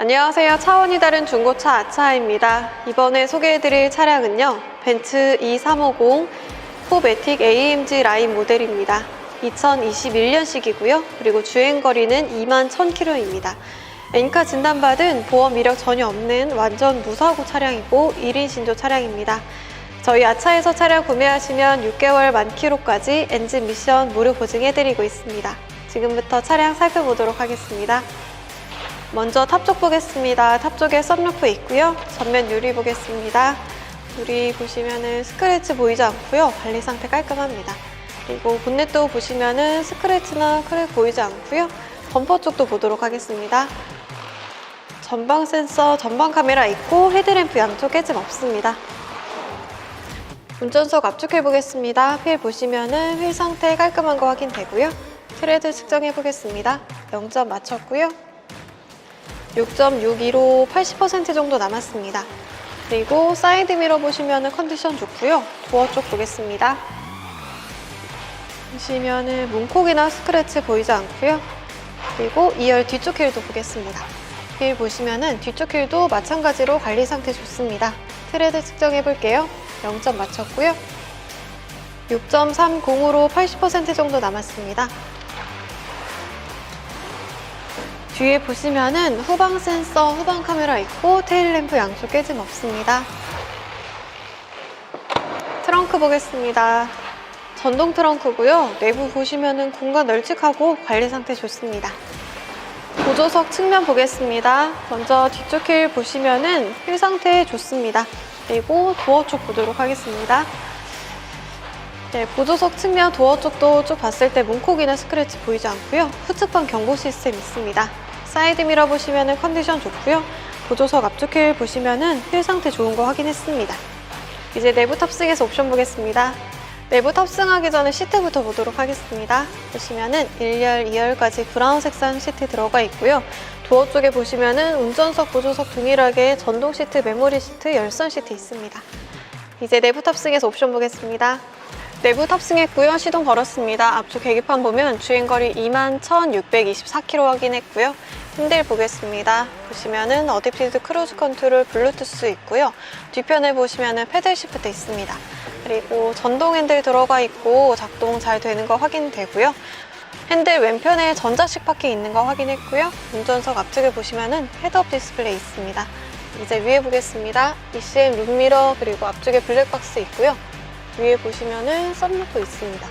안녕하세요. 차원이 다른 중고차 아차입니다. 이번에 소개해드릴 차량은요. 벤츠 E350 포매틱 AMG 라인 모델입니다. 2021년식이고요. 그리고 주행거리는 2만 1000km입니다. 엔카 진단받은 보험 이력 전혀 없는 완전 무사고 차량이고 1인 신조 차량입니다. 저희 아차에서 차량 구매하시면 6개월 만 킬로까지 엔진 미션 무료 보증해드리고 있습니다. 지금부터 차량 살펴보도록 하겠습니다. 먼저 탑쪽 보겠습니다. 탑 쪽에 썬루프 있고요. 전면 유리 보겠습니다. 유리 보시면은 스크래치 보이지 않고요. 관리 상태 깔끔합니다. 그리고 본넷도 보시면은 스크래치나 크랙 보이지 않고요. 범퍼 쪽도 보도록 하겠습니다. 전방 센서, 전방 카메라 있고 헤드램프 양쪽 깨짐 없습니다. 운전석 휠 보겠습니다. 휠 보시면은 휠 상태 깔끔한 거 확인되고요. 트레드 측정해 보겠습니다. 0점 맞췄고요. 6.62로 80% 정도 남았습니다. 그리고 사이드 미러 보시면은 컨디션 좋고요. 도어 쪽 보겠습니다. 보시면은 문콕이나 스크래치 보이지 않고요. 그리고 2열 뒤쪽 휠도 보겠습니다. 휠 보시면은 뒤쪽 휠도 마찬가지로 관리 상태 좋습니다. 트레드 측정해 볼게요. 0점 맞췄고요. 6.30으로 80% 정도 남았습니다. 뒤에 보시면은 후방 센서, 후방 카메라 있고 테일 램프 양쪽 깨짐 없습니다. 트렁크 보겠습니다. 전동 트렁크고요. 내부 보시면은 공간 널찍하고 관리 상태 좋습니다. 보조석 측면 보겠습니다. 먼저 뒤쪽 휠 보시면은 휠 상태 좋습니다. 그리고 도어 쪽 보도록 하겠습니다. 네, 보조석 측면 도어 쪽도 쭉 봤을 때 문콕이나 스크래치 보이지 않고요. 후측방 경보 시스템 있습니다. 사이드 미러 보시면은 컨디션 좋고요. 보조석 앞쪽 휠 보시면은 휠 상태 좋은 거 확인했습니다. 이제 내부 탑승해서 옵션 보겠습니다. 내부 탑승하기 전에 시트부터 보도록 하겠습니다. 보시면은 1열, 2열까지 브라운 색상 시트 들어가 있고요. 도어 쪽에 보시면은 운전석, 보조석 동일하게 전동 시트, 메모리 시트, 열선 시트 있습니다. 이제 내부 탑승해서 옵션 보겠습니다. 내부 탑승했고요. 시동 걸었습니다. 앞쪽 계기판 보면 주행거리 21,624km 확인했고요. 핸들 보겠습니다. 보시면은 어댑티드 크루즈 컨트롤 블루투스 있고요. 뒤편에 보시면은 패들 시프트 있습니다. 그리고 전동 핸들 들어가 있고 작동 잘 되는 거 확인되고요. 핸들 왼편에 전자식 바퀴 있는 거 확인했고요. 운전석 앞쪽에 보시면은 헤드업 디스플레이 있습니다. 이제 위에 보겠습니다. ECM 룸미러 그리고 앞쪽에 블랙박스 있고요. 위에 보시면은 썬루프 있습니다.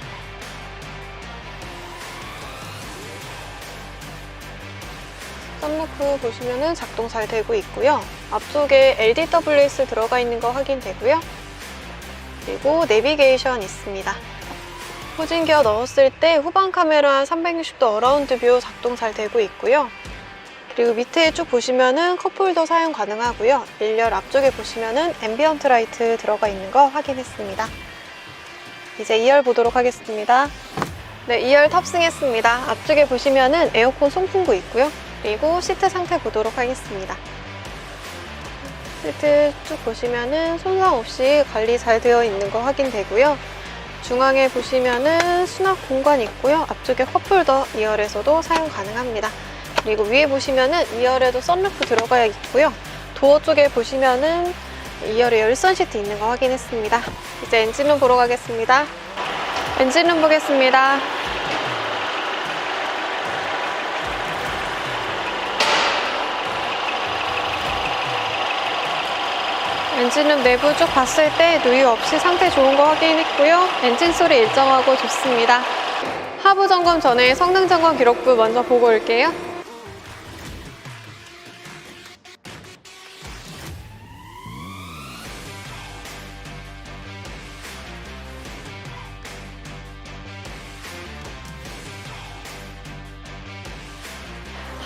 썬루프 보시면은 작동 잘 되고 있고요. 앞쪽에 LDWS 들어가 있는 거 확인되고요. 그리고 내비게이션 있습니다. 후진 기어 넣었을 때 후방 카메라 360도 어라운드 뷰 작동 잘 되고 있고요. 그리고 밑에 쭉 보시면은 컵홀더 사용 가능하고요. 1열 앞쪽에 보시면은 앰비언트 라이트 들어가 있는 거 확인했습니다. 이제 2열 보도록 하겠습니다. 네, 2열 탑승했습니다. 앞쪽에 보시면은 에어컨 송풍구 있고요. 그리고 시트 상태 보도록 하겠습니다. 시트 쭉 보시면은 손상 없이 관리 잘 되어 있는 거 확인되고요. 중앙에 보시면은 수납 공간 있고요. 앞쪽에 컵홀더 2열에서도 사용 가능합니다. 그리고 위에 보시면은 2열에도 썬루프 들어가 있고요. 도어 쪽에 보시면은 2열에 열선 시트 있는 거 확인했습니다. 이제 엔진룸 보러 가겠습니다. 엔진룸 보겠습니다. 엔진룸 내부 쭉 봤을 때 누유 없이 상태 좋은 거 확인했고요. 엔진 소리 일정하고 좋습니다. 하부 점검 전에 성능 점검 기록부 먼저 보고 올게요.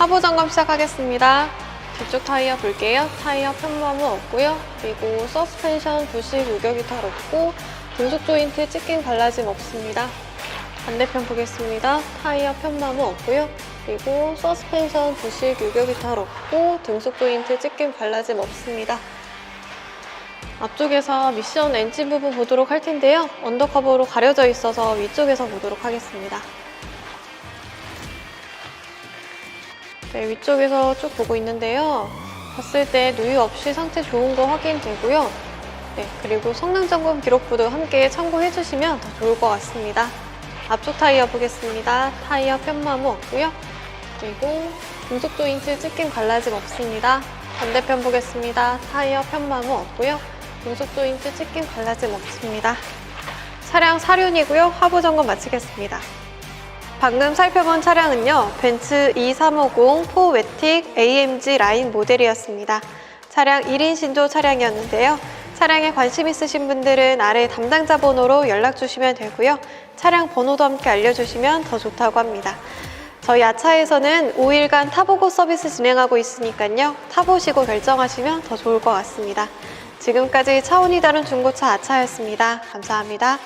하부 점검 시작하겠습니다. 뒤쪽 타이어 볼게요. 타이어 편마모 없고요. 그리고 서스펜션 부식 유격이 털 없고 등속 조인트 찢긴 갈라짐 없습니다. 반대편 보겠습니다. 타이어 편마모 없고요. 그리고 서스펜션 부식 유격이 털 없고 등속 조인트 찢긴 갈라짐 없습니다. 앞쪽에서 미션 엔진 부분 보도록 할 텐데요. 언더커버로 가려져 있어서 위쪽에서 보도록 하겠습니다. 네, 위쪽에서 쭉 보고 있는데요. 봤을 때 누유 없이 상태 좋은 거 확인되고요. 네, 그리고 성능 점검 기록부도 함께 참고해 주시면 더 좋을 것 같습니다. 앞쪽 타이어 보겠습니다. 타이어 편마모 없고요. 그리고 금속 조인트 찢김 갈라짐 없습니다. 반대편 보겠습니다. 타이어 편마모 없고요. 금속 조인트 찢김 갈라짐 없습니다. 차량 사륜이고요. 하부 점검 마치겠습니다. 방금 살펴본 차량은요. 벤츠 E350 포웨틱 AMG 라인 모델이었습니다. 차량 1인 신조 차량이었는데요. 차량에 관심 있으신 분들은 아래 담당자 번호로 연락 주시면 되고요. 차량 번호도 함께 알려주시면 더 좋다고 합니다. 저희 아차에서는 5일간 타보고 서비스 진행하고 있으니까요. 타보시고 결정하시면 더 좋을 것 같습니다. 지금까지 차원이 다른 중고차 아차였습니다. 감사합니다.